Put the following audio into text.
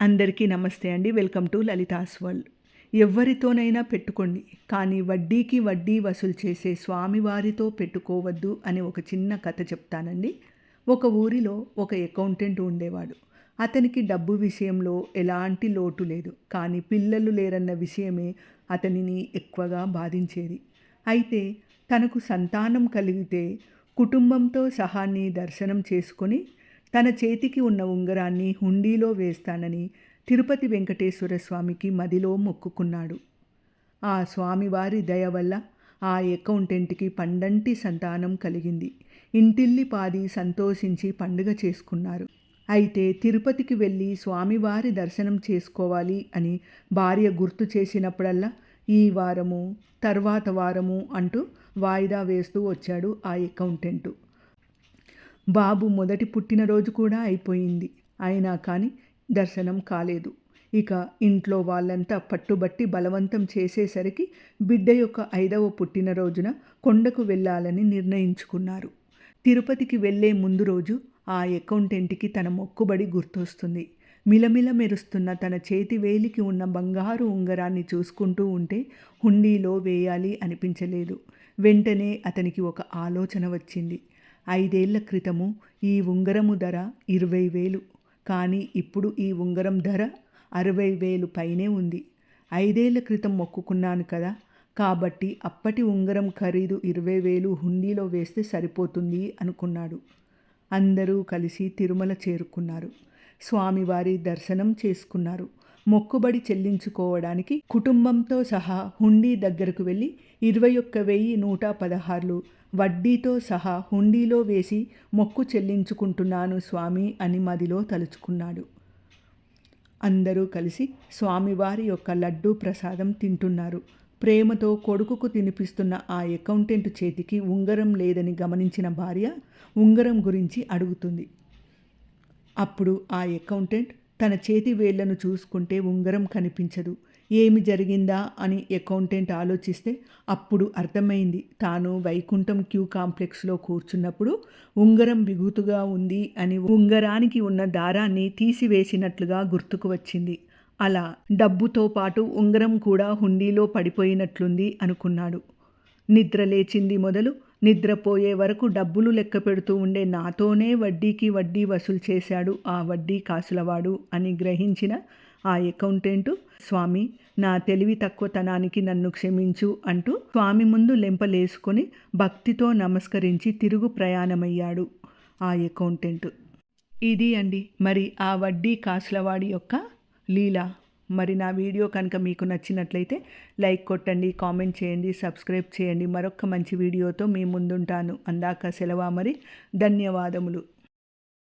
అందరికీ నమస్తే అండి. Welcome to Lalitha's world. ఎవరితోనైనా పెట్టుకోండి. కానీ వడ్డీకి వడ్డీ వసూలు చేసే స్వామివారితో పెట్టుకోవద్దు అని ఒక చిన్న కథ చెప్తానండి. ఒక ఊరిలో ఒక అకౌంటెంట్ ఉండేవాడు. అతనికి డబ్బు విషయంలో ఎలాంటి లోటు లేదు. కానీ పిల్లలు లేరన్న విషయమే అతనిని ఎక్కువగా బాధించేది. అయితే తనకు సంతానం కలిగితే కుటుంబంతో సహాన్ని దర్శనం చేసుకొని తన చేతికి ఉన్న ఉంగరాన్ని హుండీలో వేస్తానని తిరుపతి వెంకటేశ్వర స్వామికి మదిలో మొక్కుకున్నాడు. ఆ స్వామివారి దయ వల్ల ఆ అకౌంటెంట్కి పండంటి సంతానం కలిగింది. ఇంటిల్లి పాది సంతోషించి పండుగ చేసుకున్నారు. అయితే తిరుపతికి వెళ్ళి స్వామివారి దర్శనం చేసుకోవాలి అని భార్య గుర్తు చేసినప్పుడల్లా ఈ వారము తర్వాత వారము అంటూ వాయిదా వేస్తూ వచ్చాడు ఆ అకౌంటెంటు. బాబు మొదటి పుట్టినరోజు కూడా అయిపోయింది. అయినా కానీ దర్శనం కాలేదు. ఇక ఇంట్లో వాళ్ళంతా పట్టుబట్టి బలవంతం చేసేసరికి బిడ్డ యొక్క ఐదవ పుట్టినరోజున కొండకు వెళ్ళాలని నిర్ణయించుకున్నారు. తిరుపతికి వెళ్ళే ముందు రోజు ఆ అకౌంటెంట్కి తన మొక్కుబడి గుర్తొస్తుంది. మిలమిల మెరుస్తున్న తన చేతి వేలికి ఉన్న బంగారు ఉంగరాన్ని చూసుకుంటూ ఉంటే హుండీలో వేయాలి అనిపించలేదు. వెంటనే అతనికి ఒక ఆలోచన వచ్చింది. ఐదేళ్ళ క్రితము ఈ ఉంగరము ధర ఇరవై వేలు. కానీ ఇప్పుడు ఈ ఉంగరం ధర అరవై వేలు పైనే ఉంది. ఐదేళ్ళ క్రితం మొక్కుకున్నాను కదా. కాబట్టి అప్పటి ఉంగరం ఖరీదు ఇరవై వేలు హుండీలో వేస్తే సరిపోతుంది అనుకున్నాడు. అందరూ కలిసి తిరుమల చేరుకున్నారు. స్వామివారి దర్శనం చేసుకున్నారు. మొక్కుబడి చెల్లించుకోవడానికి కుటుంబంతో సహా హుండీ దగ్గరకు వెళ్ళి ఇరవై ఒక్క వెయ్యి నూట పదహారులు వడ్డీతో సహా హుండీలో వేసి మొక్కు చెల్లించుకుంటున్నాను స్వామి అని మదిలో తలుచుకున్నాడు. అందరూ కలిసి స్వామివారి యొక్క లడ్డూ ప్రసాదం తింటున్నారు. ప్రేమతో కొడుకుకు తినిపిస్తున్న ఆ అకౌంటెంట్ చేతికి ఉంగరం లేదని గమనించిన భార్య ఉంగరం గురించి అడుగుతుంది. అప్పుడు ఆ అకౌంటెంట్ తన చేతి వేళ్ళను చూసుకుంటే ఉంగరం కనిపించదు. ఏమి జరిగిందా అని అకౌంటెంట్ ఆలోచిస్తే అప్పుడు అర్థమైంది. తాను వైకుంఠం క్యూ కాంప్లెక్స్లో కూర్చున్నప్పుడు ఉంగరం బిగుతుగా ఉంది అని ఉంగరానికి ఉన్న దారాన్ని తీసివేసినట్లుగా గుర్తుకు వచ్చింది. అలా డబ్బుతో పాటు ఉంగరం కూడా హుండీలో పడిపోయినట్లుంది అనుకున్నాడు. నిద్ర లేచింది మొదలు నిద్రపోయే వరకు డబ్బులు లెక్క పెడుతూ ఉండే నాతోనే వడ్డీకి వడ్డీ వసూలు చేశాడు ఆ వడ్డీ కాసులవాడు అని గ్రహించిన ఆ అకౌంటెంటు స్వామి నా తెలివి తక్కువతనానికి నన్ను క్షమించు అంటూ స్వామి ముందు లెంపలేసుకొని భక్తితో నమస్కరించి తిరుగు ప్రయాణమయ్యాడు ఆ అకౌంటెంట్. ఇది అండి మరి ఆ వడ్డీ కాసులవాడి యొక్క లీలా. మరి నా వీడియో కనుక మీకు నచ్చినట్లయితే లైక్ కొట్టండి కామెంట్ చేయండి సబ్స్క్రైబ్ చేయండి. మరొక మంచి వీడియోతో మీ ముందుంటాను. అందాక సెలవా మరి. ధన్యవాదములు.